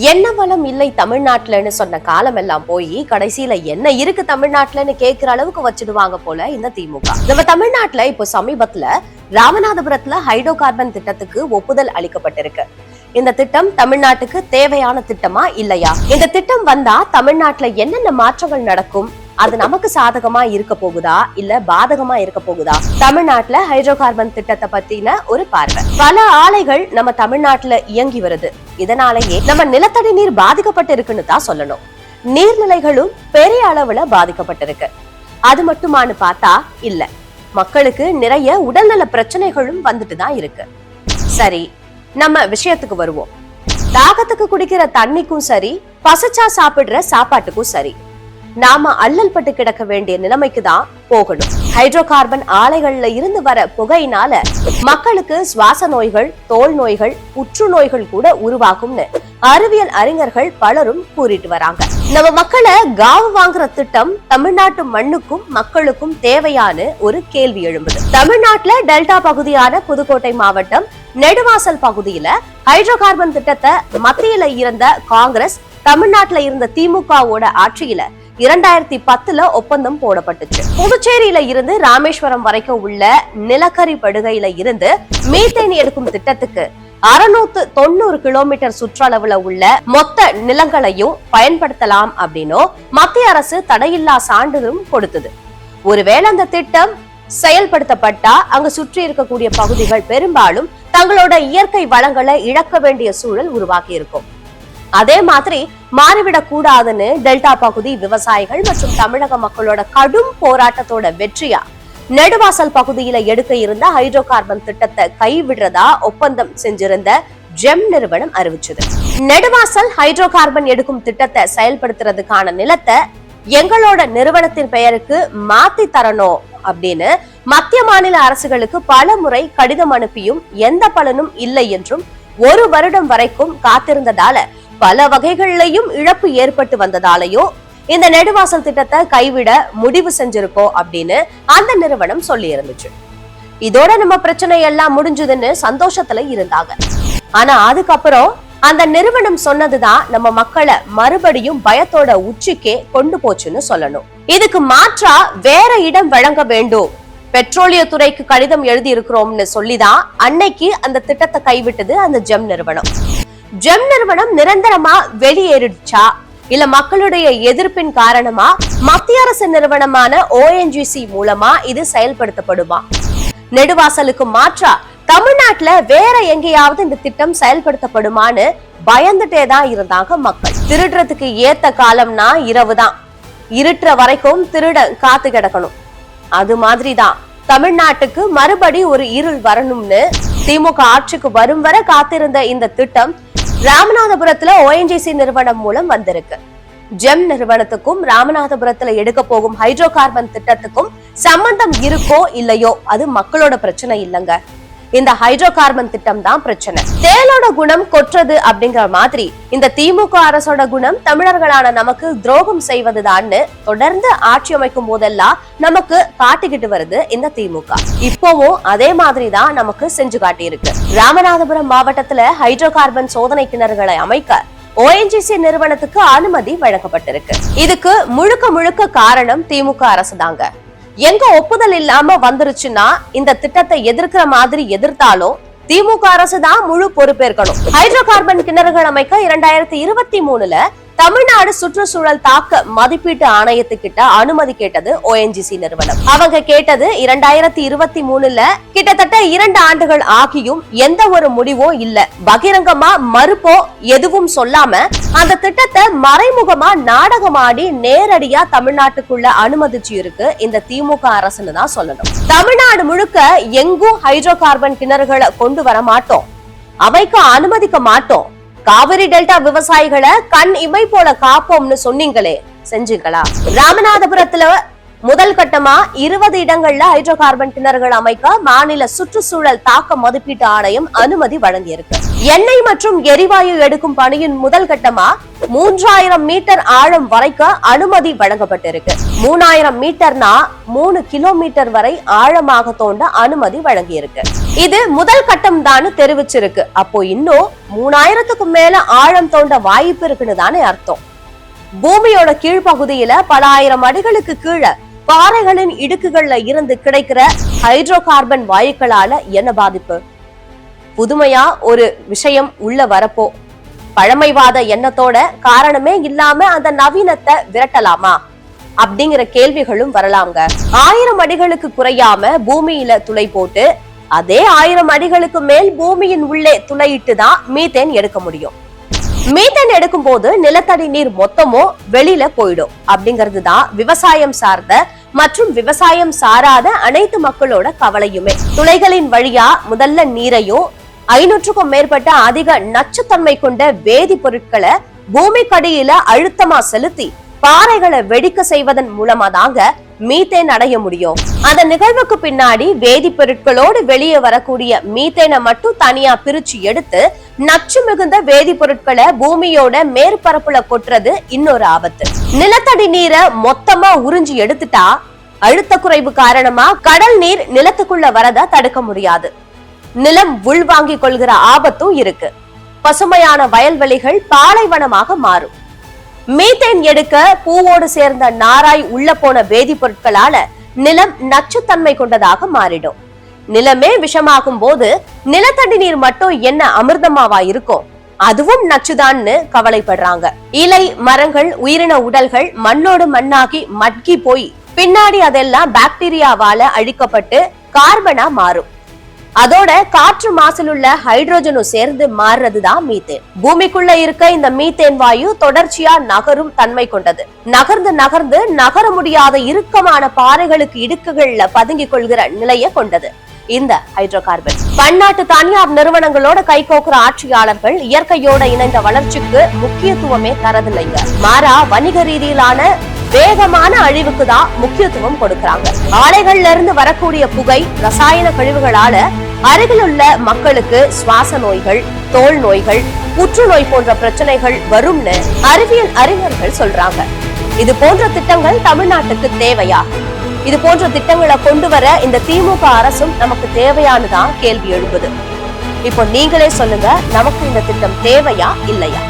என்ன வளம் இல்லை தமிழ்நாட்டுலன்னு சொன்ன காலம் எல்லாம் போய் கடைசியில என்ன இருக்கு தமிழ்நாட்டுலன்னு கேக்குற அளவுக்கு வச்சிடுவாங்க போல இந்த திமுக. நம்ம தமிழ்நாட்டுல இப்போ சமீபத்துல ராமநாதபுரத்துல ஹைட்ரோ கார்பன் திட்டத்துக்கு ஒப்புதல் அளிக்கப்பட்டிருக்கு. இந்த திட்டம் தமிழ்நாட்டுக்கு தேவையான திட்டமா இல்லையா? இந்த திட்டம் வந்தா தமிழ்நாட்டுல என்னென்ன மாற்றங்கள் நடக்கும்? அது நமக்கு சாதகமா இருக்க போகுதா? இல்ல பாதகமா இருக்க போகுதா? தமிழ்நாட்டுல ஹைட்ரோ கார்பன் திட்டத்தை பத்தின ஒரு பார்வை. பல ஆலைகள் நம்ம தமிழ்நாட்டுல இயங்கி வருது. இதனாலேயே நம்ம நிலத்தடி நீர் பாதிக்கப்பட்டு இருக்குன்னு தான் சொல்லணும். நீர்நிலைகளும் பெரிய அளவுல பாதிக்கப்பட்டிருக்கு. அது மட்டுமான்னு பார்த்தா இல்ல. மக்களுக்கு நிறைய உடல்நல பிரச்சனைகளும் வந்துட்டு தான் இருக்கு. சரி நம்ம விஷயத்துக்கு வருவோம். தாகத்துக்கு குடிக்கிற தண்ணிக்கும் சரி பசிச்சா சாப்பிடுற சாப்பாட்டுக்கும் சரி. நாம அல்லல் பட்டு கிடக்க வேண்டிய நிலைமைக்கு தான் போகணும். ஹைட்ரோ கார்பன் ஆலைகள்ல இருந்து வர புகையினால மக்களுக்கு சுவாச நோய்கள் தோல் நோய்கள் புற்றுநோய்கள் கூட உருவாகும்னு அறிவியல் அறிஞர்கள் பலரும் கூறிட்டு வராங்க. நம்ம மக்களை காவு வாங்குற திட்டம் தமிழ்நாட்டு மண்ணுக்கும் மக்களுக்கும் தேவையான ஒரு கேள்வி எழும்புது. தமிழ்நாட்டுல டெல்டா பகுதியான புதுக்கோட்டை மாவட்டம் நெடுவாசல் பகுதியில ஹைட்ரோ கார்பன் திட்டத்தை மத்தியில இருந்த காங்கிரஸ் தமிழ்நாட்டுல இருந்த திமுகவோட ஆட்சியில இரண்டாயிரத்தி பத்துல ஒப்பந்தம் போடப்பட்டுச்சு. புதுச்சேரியில இருந்து ராமேஸ்வரம் வரைக்கும் உள்ள நிலக்கரி படுகையில இருந்து மீத்தேன் எடுக்கும் திட்டத்துக்கு அறுநூத்து தொண்ணூறு கிலோமீட்டர் சுற்றளவுல உள்ள மொத்த நிலங்களையும் பயன்படுத்தலாம் அப்படின்னும் மத்திய அரசு தடையில்லா சான்றிதழும் கொடுத்தது. ஒருவேளை அந்த திட்டம் செயல்படுத்தப்பட்டா அங்க சுற்றி இருக்கக்கூடிய பகுதிகள் பெரும்பாலும் தங்களோட இயற்கை வளங்களை இழக்க வேண்டிய சூழல் உருவாக்கி இருக்கும் அதே மாதிரி மாறிவிடக் கூடாதுன்னு டெல்டா பகுதி விவசாயிகள் மற்றும் தமிழக மக்களோட கடும் போராட்டத்தோட வெற்றியா நெடுவாசல் பகுதியில எடுக்க இருந்த ஹைட்ரோ கார்பன் திட்டத்தை கைவிடுறதா ஒப்பந்தம் செஞ்சிருந்த ஜெம் நிறுவனம் அறிவிச்சது. நெடுவாசல் ஹைட்ரோ கார்பன் எடுக்கும் திட்டத்தை செயல்படுத்துறதுக்கான நிலத்தை எங்களோட நிறுவனத்தின் பெயருக்கு மாத்தி தரணும் அப்படின்னு மத்திய மாநில அரசுகளுக்கு பல முறை கடிதம் அனுப்பியும் எந்த பலனும் இல்லை என்றும் ஒரு வருடம் வரைக்கும் காத்திருந்ததால பல வகைகள்லையும் இழப்பு ஏற்பட்டு வந்ததாலையும் இந்த நெடுவாசல் திட்டத்தை கைவிட முடிவு செஞ்சிருக்கோம் அப்படின்னு அந்த நிறுவனம் சொல்லி இருந்துச்சு. இதோட நம்ம பிரச்சனை எல்லாம் முடிஞ்சதுன்னு சந்தோஷத்துல இருந்தாங்க. ஆனா அதுக்கப்புறம் அந்த நிறுவனம் சொன்னதுதான் நம்ம மக்களை மறுபடியும் பயத்தோட உச்சிக்கே கொண்டு போச்சுன்னு சொல்லணும். இதுக்கு மாற்றா வேற இடம் வழங்க வேண்டும். பெட்ரோலிய துறைக்கு கடிதம் எழுதி இருக்கிறோம்னு சொல்லிதான் அன்னைக்கு அந்த திட்டத்தை கைவிட்டது அந்த ஜெம் நிறுவனம். ஜெம் நிறுவனம் நிரந்தரமா வெளியேறிடுச்சா? இல்ல மக்களுடைய எதிர்ப்பின் காரணமா? மத்திய அரசு நிறுவனமான ஓஎன்ஜிசி மூலமா இது செயல்படுத்தப்படுமா? நெடுவாசலுக்கு மாற்றா தமிழ்நாட்டுல வேற எங்கேயாவது இந்த திட்டம் செயல்படுத்தப்படுமான்னு பயந்துட்டே தான் இருந்தாங்க மக்கள். திருடுறதுக்கு ஏத்த காலம்னா இரவு தான். இருட்டுற வரைக்கும் திருட காத்து கிடக்கணும். அது மாதிரிதான் தமிழ்நாட்டுக்கு மறுபடி ஒரு இருள் வரணும்னு திமுக ஆட்சிக்கு வரும் வரை காத்திருந்த இந்த திட்டம் ராமநாதபுரத்துல ஓஎன்ஜிசி நிறுவனம் மூலம் வந்திருக்கு. ஜெம் நிறுவனத்துக்கும் ராமநாதபுரத்துல எடுக்க போகும் ஹைட்ரோ கார்பன் திட்டத்துக்கும் சம்பந்தம் இருக்கோ இல்லையோ அது மக்களோட பிரச்சனை இல்லைங்க. இந்த ஹைட்ரோ கார்பன் திட்டம் தான் பிரச்சனை. தேலோட குணம் கொற்றது அப்படிங்கிற மாதிரி இந்த திமுக அரசோட குணம் தமிழர்களான நமக்கு துரோகம் செய்வதுதான்னு தொடர்ந்து ஆட்சி அமைக்கும் போதெல்லாம் நமக்கு காட்டிக்கிட்டு வருது இந்த திமுக. இப்போவும் அதே மாதிரி தான் நமக்கு செஞ்சு காட்டியிருக்கு. ராமநாதபுரம் மாவட்டத்துல ஹைட்ரோ கார்பன் சோதனை கிணறுகளை அமைக்க ஓஎன்ஜிசி நிறுவனத்துக்கு அனுமதி வழங்கப்பட்டிருக்கு. இதுக்கு முழுக்க முழுக்க காரணம் திமுக அரசு தாங்க எங்க ஒப்புதல் இல்லாம வந்துருச்சுன்னா இந்த திட்டத்தை எதிர்க்கிற மாதிரி எதிர்த்தாலும் திமுக அரசு தான் முழு பொறுப்பேற்கணும். ஹைட்ரோ கார்பன் கிணறுகள் அமைக்க இரண்டாயிரத்தி இருபத்தி மூணுல தமிழ்நாடு சுற்றுச்சூழல் தாக்க மதிப்பீட்டு ஆணையத்துக்கிட்ட அனுமதி கேட்டது ஓஎன்ஜிசி நிறுவனம். அவங்க கேட்டது இரண்டாயிரத்தி இருபத்தி மூணுல கிட்டத்தட்ட இரண்டு ஆண்டுகள் ஆகியும் எந்த ஒரு முடிவும் இல்ல. பகிரங்கமா மறுப்போ எதுவும் சொல்லாம அந்த திட்டத்தை மறைமுகமா நாடகமாடி நேரடியா தமிழ்நாட்டுக்குள்ள அனுமதிச்சு இருக்கு இந்த திமுக அரசுன்னு தான் சொல்லணும். தமிழ்நாடு முழுக்க எங்கும் ஹைட்ரோ கார்பன் கிணறுகளை கொண்டு வர மாட்டோம் அவைக்கு அனுமதிக்க மாட்டோம். காவிரி டெல்டா விவசாயிகளை கண் இமை போல காப்போம்னு சொன்னீங்களே. செஞ்சீங்களா ராமநாதபுரத்துல முதல் கட்டமா இருபது இடங்கள்ல ஹைட்ரோ கார்பன் கிணறுகள் அமைக்க மாநில சுற்றுச்சூழல் தாக்க மதிப்பீட்டு ஆணையம் அனுமதி வழங்கியிருக்கு. எண்ணெய் மற்றும் எரிவாயு எடுக்கும் பணியின் முதல் கட்டமா மூன்றாயிரம் மீட்டர் ஆழம் வரைக்க அனுமதி வழங்கப்பட்டிருக்கு. மூணாயிரம் மீட்டர்னா மூணு கிலோமீட்டர் வரை ஆழமாக தோண்ட அனுமதி வழங்கியிருக்கு. இது முதல் கட்டம் தான் தெரிவிச்சிருக்கு. அப்போ இன்னும் மூணாயிரத்துக்கும் மேல ஆழம் தோண்ட வாய்ப்பு இருக்குன்னு தானே அர்த்தம். பூமியோட கீழ்ப்பகுதியில பல ஆயிரம் அடிகளுக்கு கீழே பாறைகளின் இடுக்குகள்ல இருந்து கிடைக்கிற ஹைட்ரோ கார்பன் வாயுக்களால என்ன பாதிப்பு? புதுமையா ஒரு விஷயம் உள்ள வரப்போ பழமைவாத எண்ணத்தோட காரணமே இல்லாம அந்த நவீனத்தை விரட்டலாமா? அப்படிங்கிற கேள்விகளும் வரலாங்க. ஆயிரம் அடிகளுக்கு குறையாம பூமியில துளை போட்டு அதே ஆயிரம் அடிகளுக்கு மேல் பூமியின் உள்ளே துளையிட்டு தான் மீத்தேன் எடுக்க முடியும். மீத்தேன் எடுக்கும் போது நிலத்தடி நீர் மொத்தமும் வெளியில போயிடும். அப்படிங்கிறது தான் விவசாயம் சார்ந்த மற்றும் விவசாயம் சாராத அனைத்து மக்களோட கவலையுமே. துளைகளின் வழியா முதல்ல நீரையும் ஐநூற்றுக்கும் மேற்பட்ட அதிக நச்சுத்தன்மை கொண்ட வேதிப்பொருட்களை பூமிக்கடியில அழுத்தமா செலுத்தி பாறைகளை வெடிக்க செய்வதன் மூலமா தாங்க மீத்தேன் அடைய முடியும். அந்த நிகழ்வுக்கு பின்னாடி வேதிப்பொருட்களோடு வெளியே வரக்கூடிய மீத்தேனை மட்டும் தனியா பிரிச்சு எடுத்து நச்சு மிகுந்த வேதிப்பொருட்களை பூமியோட மேற்பரப்புல கொட்டுறது இன்னொரு ஆபத்து. நிலத்தடி நீரை மொத்தமா உறிஞ்சி எடுத்துட்டா அழுத்த குறைவு காரணமா கடல் நீர் நிலத்துக்குள்ள வரத தடுக்க முடியாது. நிலம் உள்வாங்கிக் கொள்கிற ஆபத்தும் இருக்கு. பசுமையான வயல்வெளிகள் பாலைவனமாக மாறும். மீத்தேன் எடுக்க பூவோடு சேர்ந்த நாராய் உள்ள போன வேதிப்பொருட்களால நிலம் நச்சுத்தன்மை கொண்டதாக மாறிடும். நிலமே விஷமாகும் போது நிலத்தடி நீர் மட்டும் என்ன அமிர்தமாவா இருக்கும்? அதுவும் நச்சுதான்னு கவலைப்படுறாங்க. இலை மரங்கள் உயிரின உடல்கள் மண்ணோடு மண்ணாகி மட்கி போய் பின்னாடி அதெல்லாம் பாக்டீரியாவால அழிக்கப்பட்டு கார்பனா மாறும். அதோட காற்று மாசில் உள்ள ஹைட்ரோஜனும் சேர்ந்து மாறுறதுதான் மீத்தேன். பூமிக்குள்ள இருக்க இந்த மீத்தேன் வாயு தொடர்ச்சியா நகரும் தன்மை கொண்டது. நகர்ந்து நகர்ந்து நகர முடியாத இறுக்கமான பாறைகளுக்கு இடுக்குகள்ல பதுங்கிக் கொள்கிற நிலையை கொண்டது. இந்த ஹைட்ரோ கார்பன் பன்னாட்டு தனியார் நிறுவனங்களோட கைகோக்குற ஆட்சியாளர்கள் இயற்கையோட இணைந்த வளர்ச்சிக்கு முக்கியத்துவமே தரதில்லைங்க. மாறா வணிக ரீதியிலான வேகமான அழிவுக்கு தான் முக்கியத்துவம் கொடுக்கறாங்க. ஆலைகள்ல இருந்து வரக்கூடிய புகை ரசாயன கழிவுகளால அருகிலுள்ள மக்களுக்கு சுவாச நோய்கள் தோல் நோய்கள் புற்றுநோய் போன்ற பிரச்சனைகள் வரும்னு அறிவியல் அறிஞர்கள் சொல்றாங்க. இது போன்ற திட்டங்கள் தமிழ்நாட்டுக்கு தேவையா? இது போன்ற திட்டங்களை கொண்டு வர இந்த திமுக அரசும் நமக்கு தேவையானதான் கேள்வி எழுப்புது இப்போ நீங்களே சொல்லுங்க நமக்கு இந்த திட்டம் தேவையா இல்லையா?